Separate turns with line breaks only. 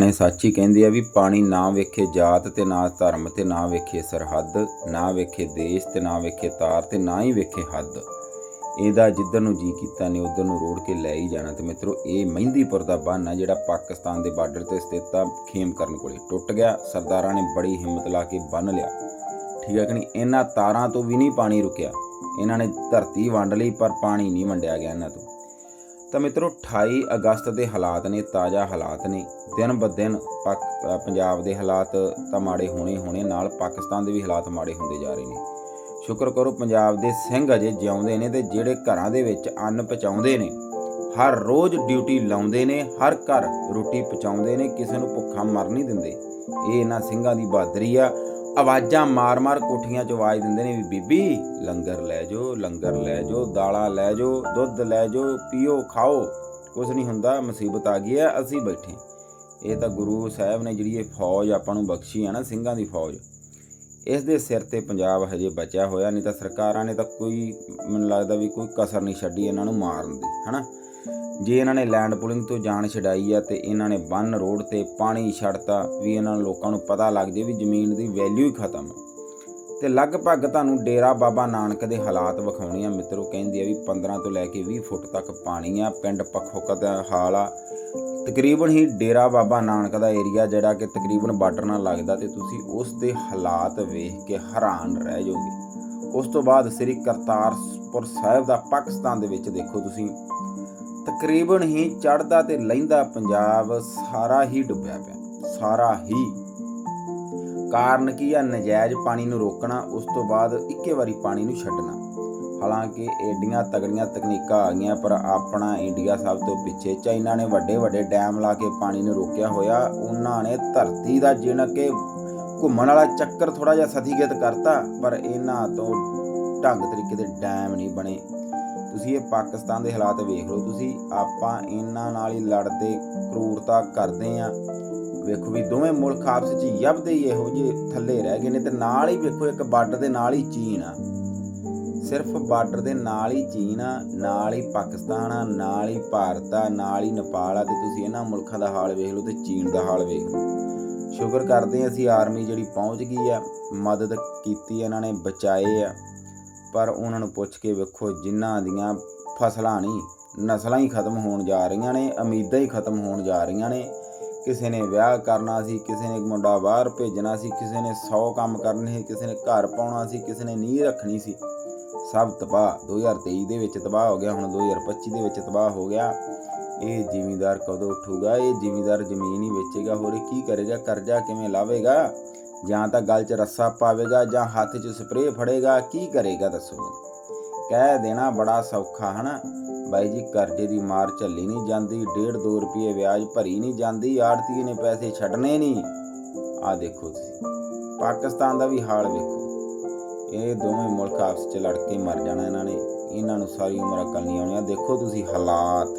ਸਿਆਣੇ ਸੱਚ ਹੀ ਕਹਿੰਦੇ ਆ ਵੀ ਪਾਣੀ ਨਾ ਵੇਖੇ ਜਾਤ ਤੇ ਨਾ ਧਰਮ ਤੇ ਨਾ ਵੇਖੇ ਸਰਹੱਦ, ਨਾ ਵੇਖੇ ਦੇਸ਼ ਤੇ ਨਾ ਵੇਖੇ ਤਾਰ ਤੇ ਨਾ ਹੀ ਵੇਖੇ ਹੱਦ। ਇਹਦਾ ਜਿੱਧਰ ਨੂੰ ਜੀ ਕੀਤਾ ਨੇ, ਉਧਰ ਨੂੰ ਰੋੜ ਕੇ ਲੈ ਹੀ ਜਾਣਾ। ਤੇ ਮਿੱਤਰੋ, ਇਹ ਮਹਿੰਦੀਪੁਰ ਦਾ ਬੰਨ ਆ ਜਿਹੜਾ ਪਾਕਿਸਤਾਨ ਦੇ ਬਾਰਡਰ ਤੇ ਸਥਿਤ ਆ ਖੇਮ ਕਰਨ ਕੋਲੇ। ਟੁੱਟ ਗਿਆ, ਸਰਦਾਰਾਂ ਨੇ ਬੜੀ ਹਿੰਮਤ ਲਾ ਕੇ ਬੰਨ ਲਿਆ। ਠੀਕ ਹੈ ਕਿ ਨਹੀਂ? ਇਹਨਾਂ ਤਾਰਾਂ ਤੋਂ ਵੀ ਨਹੀਂ ਪਾਣੀ ਰੁਕਿਆ। ਇਹਨਾਂ ਨੇ ਧਰਤੀ ਵੰਡ ਲਈ, ਪਰ ਪਾਣੀ ਨਹੀਂ ਵੰਡਿਆ ਗਿਆ ਇਹਨਾਂ ਤੋਂ। ਤਾਂ ਮਿੱਤਰੋ 28 ਅਗਸਤ ਦੇ ਹਾਲਾਤ ਨੇ, ਤਾਜ਼ਾ ਹਾਲਾਤ ਨੇ। ਦਿਨ ਬ ਦਿਨ ਪਾਕ ਪੰਜਾਬ ਦੇ ਹਾਲਾਤ ਤਾਂ ਮਾੜੇ ਹੋਣੇ ਹੋਣੇ, ਨਾਲ ਪਾਕਿਸਤਾਨ ਦੇ ਵੀ ਹਾਲਾਤ ਮਾੜੇ ਹੁੰਦੇ ਜਾ ਰਹੇ ਨੇ। ਸ਼ੁਕਰ ਕਰੋ, ਪੰਜਾਬ ਦੇ ਸਿੰਘ ਅਜੇ ਜਿਉਂਦੇ ਨੇ ਤੇ ਜਿਹੜੇ ਘਰਾਂ ਦੇ ਵਿੱਚ ਅੰਨ ਪਹੁੰਚਾਉਂਦੇ ਨੇ, ਹਰ ਰੋਜ਼ ਡਿਊਟੀ ਲਾਉਂਦੇ ਨੇ, ਹਰ ਘਰ ਰੋਟੀ ਪਹੁੰਚਾਉਂਦੇ ਨੇ, ਕਿਸੇ ਨੂੰ ਭੁੱਖਾ ਮਰ ਨਹੀਂ ਦਿੰਦੇ। ਇਹ ਇਹਨਾਂ ਸਿੰਘਾਂ ਦੀ ਬਹਾਦਰੀ ਆ। ਆਵਾਜ਼ਾਂ ਮਾਰ-ਮਾਰ ਕੋਠੀਆਂ 'ਚ ਆਵਾਜ਼ ਦਿੰਦੇ ਨੇ ਵੀ ਬੀਬੀ, ਲੰਗਰ ਲੈ ਜਾਓ, ਲੰਗਰ ਲੈ ਜਾਓ, ਦਾਲਾਂ ਲੈ ਜਾਓ, ਦੁੱਧ ਲੈ ਜਾਓ, ਪੀਓ, ਖਾਓ। ਕੁਝ ਨਹੀਂ ਹੁੰਦਾ, ਮੁਸੀਬਤ ਆ ਗਈ ਹੈ, ਅਸੀਂ ਬੈਠੇ ਇਹ ਤਾਂ ਗੁਰੂ ਸਾਹਿਬ ਨੇ ਜਿਹੜੀ ਇਹ ਫੌਜ ਆਪਾਂ ਨੂੰ ਬਖਸ਼ੀ ਹੈ ਨਾ, ਸਿੰਘਾਂ ਦੀ ਫੌਜ। ਇਸ ਦੇ ਸਿਰ ਤੇ ਪੰਜਾਬ ਹਜੇ ਬਚਿਆ ਹੋਇਆ, ਨਹੀਂ ਤਾਂ ਸਰਕਾਰਾਂ ਨੇ ਤਾਂ ਕੋਈ, ਮੈਨੂੰ ਲੱਗਦਾ ਵੀ ਕੋਈ ਕਸਰ ਨਹੀਂ ਛੱਡੀ ਇਹਨਾਂ ਨੂੰ ਮਾਰਨ ਦੀ, ਹਨਾ? ਜੇ ਇਹਨਾਂ ਨੇ ਲੈਂਡ ਪੁਲਿੰਗ ਤੋਂ ਜਾਨ ਛਡਾਈ ਆ ਤੇ ਇਹਨਾਂ ਨੇ ਬੰਨ ਰੋਡ ਤੇ ਪਾਣੀ ਛੱਡਤਾ, ਵੀ ਇਹਨਾਂ ਲੋਕਾਂ ਨੂੰ ਪਤਾ ਲੱਗ ਜੇ ਵੀ ਜ਼ਮੀਨ ਦੀ ਵੈਲਿਊ ਹੀ ਖਤਮ ਆ। ਤੇ ਲਗਭਗ ਤੁਹਾਨੂੰ ਡੇਰਾ ਬਾਬਾ ਨਾਨਕ ਦੇ ਹਾਲਾਤ ਵਿਖਾਉਣੇ ਆ। ਮਿੱਤਰੋ, ਕਹਿੰਦੇ ਆ ਵੀ 15 ਤੋਂ ਲੈ ਕੇ 20 ਫੁੱਟ ਤੱਕ ਪਾਣੀ ਆ, ਪਿੰਡ ਪੱਖੋਕਾ ਦਾ ਹਾਲ ਆ। ਤਕਰੀਬਨ ਹੀ ਡੇਰਾ ਬਾਬਾ ਨਾਨਕ ਦਾ ਏਰੀਆ ਜਿਹੜਾ ਕਿ ਤਕਰੀਬਨ ਬਾਰਡਰ ਨਾਲ ਲੱਗਦਾ ਤੇ ਤੁਸੀਂ ਉਸ ਦੇ ਹਾਲਾਤ ਵੇਖ ਕੇ ਹੈਰਾਨ ਰਹਿ ਜਾਓਗੇ। ਉਸ ਤੋਂ ਬਾਅਦ ਸ੍ਰੀ ਕਰਤਾਰਪੁਰ ਸਾਹਿਬ ਦਾ ਪਾਕਿਸਤਾਨ ਦੇ ਵਿੱਚ ਦੇਖੋ ਤੁਸੀਂ। ਤਕਰੀਬਨ ਹੀ ਚੜਦਾ ਤੇ ਲਹਿੰਦਾ ਪੰਜਾਬ, ਸਾਰਾ ਹੀ ਡੁੱਬਿਆ ਪਿਆ, ਸਾਰਾ ਹੀ। ਕਾਰਨ ਕੀ ਆ? ਨਜਾਇਜ਼ ਪਾਣੀ ਨੂੰ ਰੋਕਣਾ, ਉਸ ਤੋਂ ਬਾਅਦ ਇੱਕੇ ਵਾਰੀ ਪਾਣੀ ਨੂੰ ਛੱਡਣਾ। ਹਾਲਾਂਕਿ ਏਡੀਆਂ ਤਗੜੀਆਂ ਤਕਨੀਕਾਂ ਆ ਗਈਆਂ, ਪਰ ਆਪਣਾ ਇੰਡੀਆ ਸਭ ਤੋਂ ਪਿੱਛੇ ਚਾਈਨਾ ਨੇ ਵੱਡੇ ਵੱਡੇ ਡੈਮ ਲਾ ਕੇ ਪਾਣੀ ਨੂੰ ਰੋਕਿਆ ਹੋਇਆ। ਉਹਨਾਂ ਨੇ ਧਰਤੀ ਦਾ ਜਿਣ ਕੇ ਘੁੰਮਣ ਵਾਲਾ ਚੱਕਰ ਥੋੜਾ ਜਿਹਾ ਸਥੀਗਤ ਕਰਤਾ, ਪਰ ਇਹਨਾਂ ਤੋਂ ਢੰਗ ਤਰੀਕੇ ਦੇ ਡੈਮ ਨਹੀਂ ਬਣੇ। ਤੁਸੀਂ ਇਹ ਪਾਕਿਸਤਾਨ ਦੇ ਹਾਲਾਤ ਵੇਖ ਲਓ, ਤੁਸੀਂ ਆਪਾਂ ਇਹਨਾਂ ਨਾਲ ਹੀ ਲੜਦੇ, ਕਰੂਰਤਾ ਕਰਦੇ ਆ। ਵੇਖੋ ਵੀ ਦੋਵੇਂ ਮੁਲਕ ਆਪਸ ਵਿੱਚ ਯਬਦੇ ਹੀ ਇਹੋ ਜਿਹੇ ਥੱਲੇ ਰਹਿ ਗਏ ਨੇ ਤੇ ਨਾਲ ਹੀ ਵੇਖੋ ਇੱਕ ਬਾਰਡਰ ਦੇ ਨਾਲ ਹੀ ਚੀਨ ਆ। ਸਿਰਫ ਬਾਰਡਰ ਦੇ ਨਾਲ ਹੀ ਚੀਨ ਆ, ਨਾਲ ਹੀ ਪਾਕਿਸਤਾਨ ਆ, ਨਾਲ ਹੀ ਭਾਰਤ ਆ, ਨਾਲ ਹੀ ਨੇਪਾਲ ਆ ਤੇ ਤੁਸੀਂ ਇਹਨਾਂ ਮੁਲਕਾਂ ਦਾ ਹਾਲ ਵੇਖ ਲਓ ਤੇ ਚੀਨ ਦਾ ਹਾਲ ਵੇਖ ਲਓ। ਸ਼ੁਕਰ ਕਰਦੇ ਹਾਂ ਅਸੀਂ ਆਰਮੀ ਜਿਹੜੀ ਪਹੁੰਚ ਗਈ ਆ, ਮਦਦ ਕੀਤੀ ਇਹਨਾਂ ਨੇ, ਬਚਾਏ ਆ। ਪਰ ਉਹਨਾਂ ਨੂੰ ਪੁੱਛ ਕੇ ਵੇਖੋ, ਜਿਨ੍ਹਾਂ ਦੀਆਂ ਫਸਲਾਂ ਨਹੀਂ, ਨਸਲਾਂ ਹੀ ਖਤਮ ਹੋਣ ਜਾ ਰਹੀਆਂ ਨੇ, ਉਮੀਦਾਂ ਹੀ ਖਤਮ ਹੋਣ ਜਾ ਰਹੀਆਂ ਨੇ। ਕਿਸੇ ਨੇ ਵਿਆਹ ਕਰਨਾ ਸੀ, ਕਿਸੇ ਨੇ ਮੁੰਡਾ ਬਾਹਰ ਭੇਜਣਾ ਸੀ, ਕਿਸੇ ਨੇ 100 ਕੰਮ ਕਰਨੇ ਸੀ, ਕਿਸੇ ਨੇ ਘਰ ਪਾਉਣਾ ਸੀ, ਕਿਸੇ ਨੇ ਨੀਂਹ ਰੱਖਣੀ ਸੀ। ਸਭ ਤਬਾਹ। 2023 ਦੇ ਵਿੱਚ ਤਬਾਹ ਹੋ ਗਿਆ, ਹੁਣ 2025 ਦੇ ਵਿੱਚ ਤਬਾਹ ਹੋ ਗਿਆ। ਇਹ ਜ਼ਿਮੀਦਾਰ ਕਦੋਂ ਉੱਠੂਗਾ? ਇਹ ਜ਼ਿਮੀਦਾਰ ਜ਼ਮੀਨ ਹੀ ਵੇਚੇਗਾ, ਹੋਰ ਕੀ ਕਰੇਗਾ? ਕਰਜ਼ਾ ਕਿਵੇਂ ਲਾਵੇਗਾ? ਜਾਂ ਤਾਂ ਗਲ 'ਚ ਰੱਸਾ ਪਾਵੇਗਾ ਜਾਂ ਹੱਥ 'ਚ ਸਪਰੇਅ ਫੜੇਗਾ? ਕੀ ਕਰੇਗਾ ਦੱਸੋ ਮੈਨੂੰ? ਕਹਿ ਦੇਣਾ ਬੜਾ ਸੌਖਾ, ਹਨਾ? ਬਾਈ ਜੀ, ਕਰਜ਼ੇ ਦੀ ਮਾਰ ਝੱਲੀ ਨਹੀਂ ਜਾਂਦੀ 1.5 2 ਰੁਪਏ ਵਿਆਜ ਭਰੀ ਨਹੀਂ ਜਾਂਦੀ ਆੜਤੀ ਨੇ ਪੈਸੇ ਛੱਡਣੇ ਨਹੀਂ। ਆ ਦੇਖੋ ਤੁਸੀਂ, ਪਾਕਿਸਤਾਨ ਦਾ ਵੀ ਹਾਲ ਵੇਖੋ। ਇਹ ਦੋਵੇਂ ਮੁਲਕ ਆਪਸ 'ਚ ਲੜ ਕੇ ਮਰ ਜਾਣਾ ਇਹਨਾਂ ਨੇ। ਇਹਨਾਂ ਨੂੰ ਸਾਰੀ ਉਮਰ ਅਕਲ ਨਹੀਂ ਆਉਣੀ। ਆ ਦੇਖੋ ਤੁਸੀਂ ਹਾਲਾਤ।